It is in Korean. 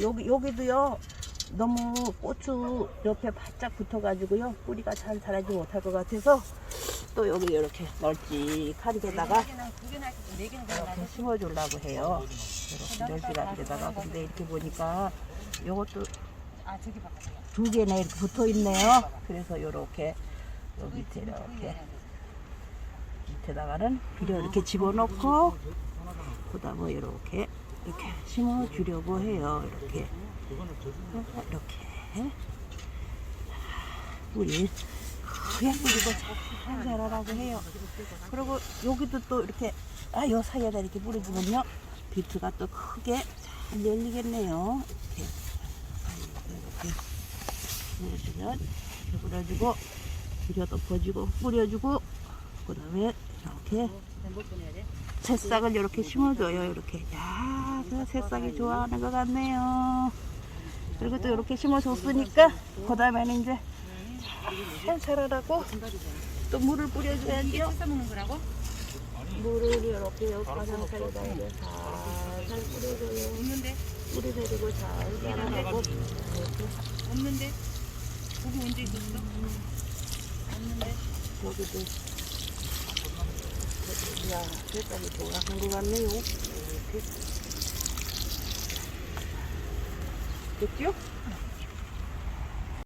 여기 여기도요. 너무 고추 옆에 바짝 붙어가지고요. 뿌리가 잘 자라지 못할 것 같아서 또 여기 이렇게 네 개나 이렇게 심어주려고 해요. 이렇게 널찍하게다가 근데 이렇게 보니까 요것도 아. 두 개나 이렇게 붙어 있네요. 그래서 이렇게 요 밑에 이렇게 밑에다가는 비료 이렇게 집어넣고 그다음에 이렇게 이렇게 심어 주려고 해요. 이렇게 이렇게 뿌리 크게 뿌리고 잘 자라라고 해요. 그리고 여기도 또 이렇게 아 요 사이에다 이렇게 뿌려주면요 비트가 또 크게 잘 열리겠네요. 이렇게 이렇게 뿌려주면 이렇게 뿌려주고 비료 덮어주고 뿌려주고 그 다음에 이렇게. 새싹을 이렇게 심어줘요. 이렇게 야, 그 새싹이 좋아하는 것 같네요. 그리고 또 이렇게 심어줬으니까 그 다음에는 이제 잘 자라라고 또 물을 뿌려줘야지요. 씻어 먹는 거라고? 물을 이렇게 화장실에다 이제 살살 뿌려줘요. 없는데 뿌리 내리고 잘 자라라고 이렇게 없는데 고기 언제 있었어? 없는데 여기도 저기, 야 색깔이 좋아하